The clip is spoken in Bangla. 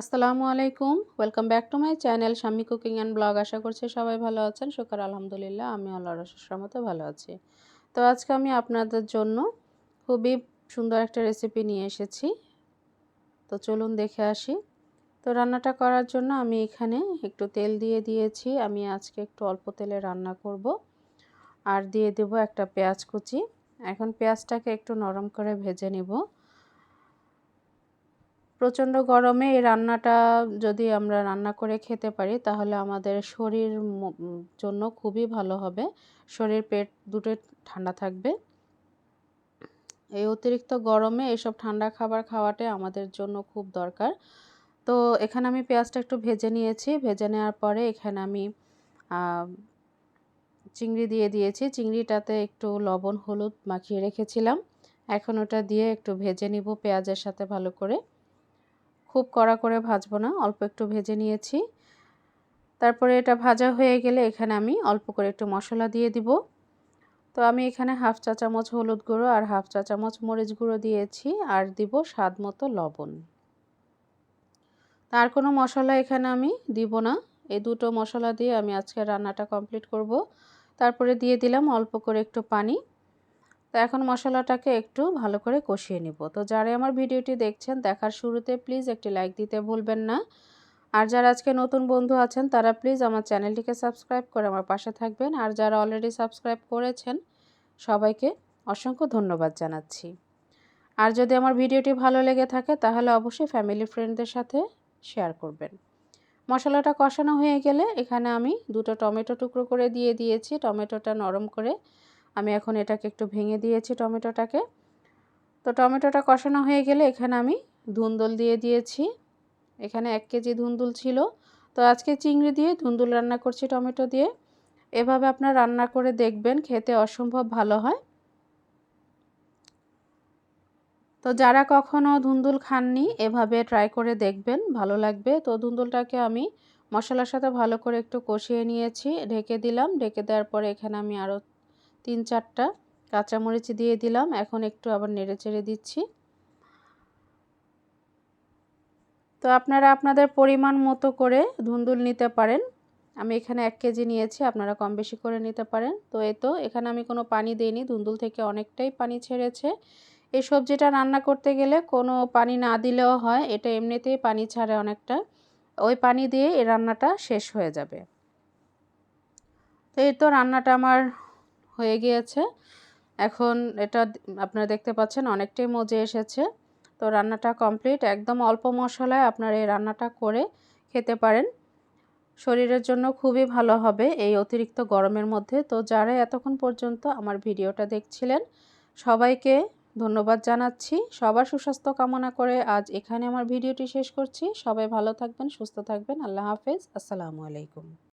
আসসালামু আলাইকুম। Welcome back to my channel স্বামী কুকিং অ্যান্ড ব্লগ আশা করছি সবাই ভালো আছেন। শুকর, আলহামদুলিল্লাহ, আমি আল্লাহর মতো ভালো আছি। তো আজকে আমি আপনাদের জন্য খুবই সুন্দর একটা রেসিপি নিয়ে এসেছি। তো চলুন দেখে আসি। তো রান্নাটা করার জন্য আমি এখানে একটু তেল দিয়ে দিয়েছি। আমি আজকে একটু অল্প তেলে রান্না করব। আর দিয়ে দেব একটা পেঁয়াজ কুচি। এখন পেঁয়াজটাকে একটু নরম করে ভেজে নেব। প্রচণ্ড গরমে এই রান্নাটা যদি আমরা রান্না করে খেতে পারি, তাহলে আমাদের শরীর জন্য খুবই ভালো হবে। শরীর, পেট দুটো ঠান্ডা থাকবে। এই অতিরিক্ত গরমে এসব ঠান্ডা খাবার খাওয়াটাই আমাদের জন্য খুব দরকার। তো এখানে আমি পেঁয়াজটা একটু ভেজে নিয়েছি। ভেজে নেওয়ার পরে এখানে আমি চিংড়ি দিয়ে দিয়েছি। চিংড়িটাতে একটু লবণ, হলুদ মাখিয়ে রেখেছিলাম। এখন ওটা দিয়ে একটু ভেজে নিব পেঁয়াজের সাথে ভালো করে। খুব কড়া করে ভাজবো না, অল্প একটু ভেজে নিয়েছি। তারপরে এটা ভাজা হয়ে গেলে এখানে আমি অল্প করে একটু মশলা দিয়ে দিব। তো আমি এখানে হাফ চা চামচ হলুদ গুঁড়ো আর হাফ চা চামচ মরিচ গুঁড়ো দিয়েছি আর দিব স্বাদ মতো লবণ। তার কোনো মশলা এখানে আমি দিব না। এই দুটো মশলা দিয়ে আমি আজকে রান্নাটা কমপ্লিট করব। তারপরে দিয়ে দিলাম অল্প করে একটু পানি। তো এখন মশলাটাকে একটু ভালো করে কষিয়ে নিব। তো যারা আমার ভিডিওটি দেখছেন, দেখার শুরুতে প্লিজ একটি লাইক দিতে ভুলবেন না। আর যারা আজকে নতুন বন্ধু আছেন, তারা প্লিজ আমার চ্যানেলটিকে সাবস্ক্রাইব করে আমার পাশে থাকবেন। আর যারা অলরেডি সাবস্ক্রাইব করেছেন, সবাইকে অসংখ্য ধন্যবাদ জানাচ্ছি। আর যদি আমার ভিডিওটি ভালো লেগে থাকে, তাহলে অবশ্যই ফ্যামিলি ফ্রেন্ডদের সাথে শেয়ার করবেন। মশলাটা কষানো হয়ে গেলে এখানে আমি দুটো টমেটো টুকরো করে দিয়ে দিয়েছি। টমেটোটা নরম করে আমি এখন এটাকে একটু ভেঙে দিয়েছি টমেটোটাকে। তো টমেটোটা কষানো হয়ে গেলে এখানে আমি ধুন্দুল দিয়ে দিয়েছি। এখানে এক কেজি ধুন্দুল ছিল। তো আজকে চিংড়ি দিয়ে ধুন্দুল রান্না করছি টমেটো দিয়ে। এভাবে আপনার রান্না করে দেখবেন, খেতে অসম্ভব ভালো হয়। তো যারা কখনও ধুন্দুল খাননি, এভাবে ট্রাই করে দেখবেন, ভালো লাগবে। তো ধুন্দুলটাকে আমি মশলার সাথে ভালো করে একটু কষিয়ে নিয়েছি। ঢেকে দিলাম। ঢেকে দেওয়ার পরে এখানে আমি আরও তিন চারটা কাঁচামরিচ দিয়ে দিলাম। এখন একটু আবার নেড়ে চেড়ে দিচ্ছি। তো আপনারা আপনাদের পরিমাণ মতো করে ধুন্দুল নিতে পারেন। আমি এখানে এক কেজি নিয়েছি, আপনারা কম বেশি করে নিতে পারেন। তো এই তো, এখানে আমি কোনো পানি দিইনি, ধুন্দুল থেকে অনেকটাই পানি ছেড়েছে। এই সবজিটা রান্না করতে গেলে কোনো পানি না দিলেও হয়, এটা এমনিতেই পানি ছাড়ে অনেকটা। ওই পানি দিয়ে এই রান্নাটা শেষ হয়ে যাবে। তো এই তো, রান্নাটা আমার হয়ে গিয়েছে। এখন এটা আপনারা দেখতে পাচ্ছেন অনেকটাই মজে এসেছে। তো রান্নাটা কমপ্লিট। একদম অল্প মশলায় আপনারা এই রান্নাটা করে খেতে পারেন। শরীরের জন্য খুবই ভালো হবে এই অতিরিক্ত গরমের মধ্যে। তো যারা এতক্ষণ পর্যন্ত আমার ভিডিওটা দেখছিলেন, সবাইকে ধন্যবাদ জানাচ্ছি। সবার সুস্বাস্থ্য কামনা করে আজ এখানে আমার ভিডিওটি শেষ করছি। সবাই ভালো থাকবেন, সুস্থ থাকবেন। আল্লাহ হাফেজ। আসসালামু আলাইকুম।